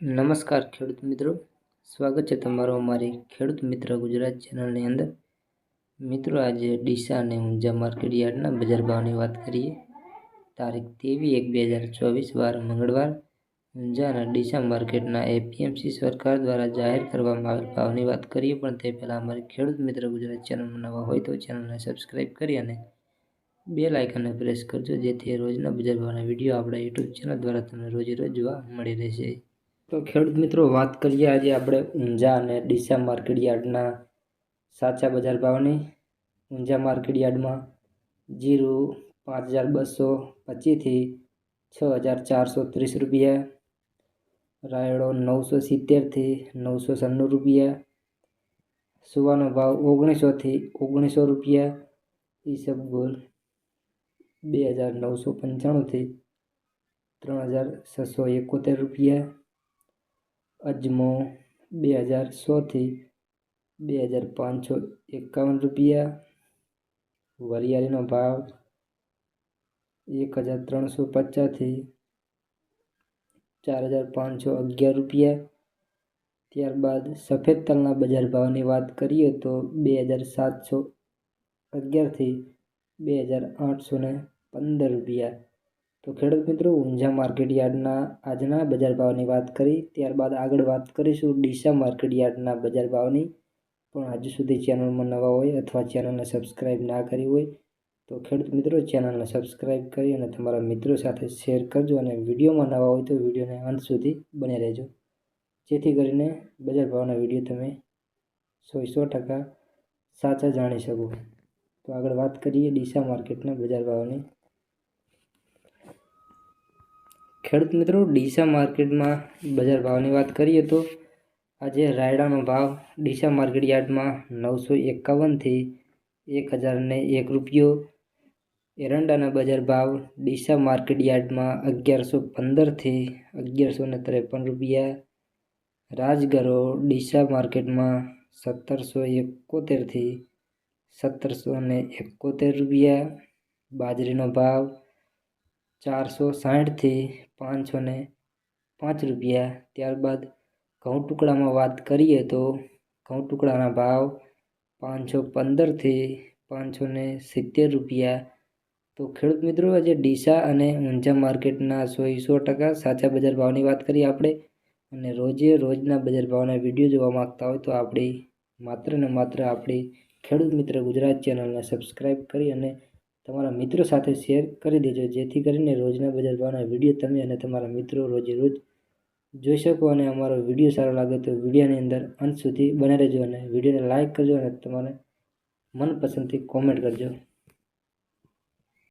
નમસ્કાર ખેડૂત મિત્રો. સ્વાગત છે તમારું અમારી ખેડૂત મિત્ર ગુજરાત ચેનલની અંદર. મિત્રો, આજે ડીસા અને ઊંઝા માર્કેટ યાર્ડના બજાર ભાવની વાત કરીએ. તારીખ તેવી એક બે હજાર ચોવીસ, વાર મંગળવાર. ઊંઝા અને ડીસા માર્કેટના એપીએમસી સરકાર દ્વારા જાહેર કરવામાં આવેલ ભાવની વાત કરીએ, પણ તે પહેલાં અમારી ખેડૂત મિત્ર ગુજરાત ચેનલમાં નવા હોય તો ચેનલને સબસ્ક્રાઈબ કરી અને બે લાઇકનને પ્રેસ કરજો, જેથી રોજના બજાર ભાવના વીડિયો આપણા યુટ્યુબ ચેનલ દ્વારા તમને રોજે રોજ જોવા મળી રહેશે. તો ખેડૂત મિત્રો, વાત કરીએ આજે આપણે ઊંઝા અને ડીસા માર્કેટ યાર્ડના સાચા બજાર ભાવની. ઊંઝા માર્કેટ યાર્ડમાં જીરું પાંચ હજાર બસો પચીસથી છ હજાર ચારસો ત્રીસ રૂપિયા, રાયડો નવસો સિત્તેરથી નવસો સન્નું રૂપિયા, સુવાનો ભાવ ઓગણીસોથી ઓગણીસો રૂપિયા ઈસબગુલ બે હજાર નવસો પંચાણુંથી ત્રણ હજાર છસો એકોતેર રૂપિયા અજમો બે હજાર સોથી બે હજાર પાંચસો એકાવન રૂપિયા. વરિયાળીનો ભાવ એક હજાર ત્રણસો પચાસથી ચાર હજાર પાંચસો અગિયાર રૂપિયા. ત્યારબાદ સફેદ તલના બજાર ભાવની વાત કરીએ તો બે હજાર સાતસો અગિયારથી બે હજાર આઠસો પંદર રૂપિયા. તો ખેડૂત મિત્રો, ઊંઝા માર્કેટ યાર્ડના આજના બજાર ભાવની વાત કરી. ત્યારબાદ આગળ વાત કરીશું ડીસા માર્કેટ યાર્ડના બજાર ભાવની. પણ હજુ સુધી ચેનલમાં નવા હોય અથવા ચેનલને સબસ્ક્રાઈબ ના કરી હોય, તો ખેડૂત મિત્રો ચેનલને સબસ્ક્રાઈબ કરી અને તમારા મિત્રો સાથે શેર કરજો અને વિડીયોમાં નવા હોય તો વિડીયોને અંત સુધી બને રહેજો. જેથી કરીને બજાર ભાવના વીડિયો તમે સો સો ટકા સાચા જાણી શકો. તો આગળ વાત કરીએ ડીસા માર્કેટના બજાર ભાવની. ખેડૂત મિત્રો, ડીસા માર્કેટમાં બજાર ભાવની વાત કરીએ તો આજે રાયડાનો ભાવ ડીસા માર્કેટ યાર્ડમાં નવસો એકાવનથી એક હજારને એક રૂપિયો. એરંડાના બજાર ભાવ ડીસા માર્કેટ યાર્ડમાં અગિયારસો પંદરથી અગિયારસો ને ત્રેપન રૂપિયા. રાજગરો ડીસા માર્કેટમાં સત્તરસો એકોતેરથી સત્તરસો ને એકોતેર રૂપિયા. બાજરીનો ભાવ ચારસો સાઠથી પાંચસો ને પાંચ રૂપિયા. ત્યારબાદ ઘઉં ટુકડામાં વાત કરીએ તો ઘઉં ટુકડાના ભાવ પાંચસો પંદરથી પાંચસો ને સિત્તેર રૂપિયા. તો ખેડૂત મિત્રો, આજે ડીસા અને ઊંઝા માર્કેટના સો સો ટકા સાચા બજાર ભાવની વાત કરીએ આપણે. અને રોજે રોજના બજાર ભાવના વીડિયો જોવા માગતા હોય તો આપણી માત્ર ને માત્ર આપણી ખેડૂત મિત્ર ગુજરાત ચેનલને સબસ્ક્રાઈબ કરી અને તમારા મિત્રો સાથે શેર કરી દેજો. જેથી કરીને રોજના બજાર ભાવના વીડિયો તમે અને તમારા મિત્રો રોજે રોજ જોઈ શકો અને અમારો વીડિયો સારો લાગે તો વિડીયોની અંદર અંત સુધી બને રહેજો અને વિડીયોને લાઇક કરજો અને તમારે મનપસંદથી કોમેન્ટ કરજો.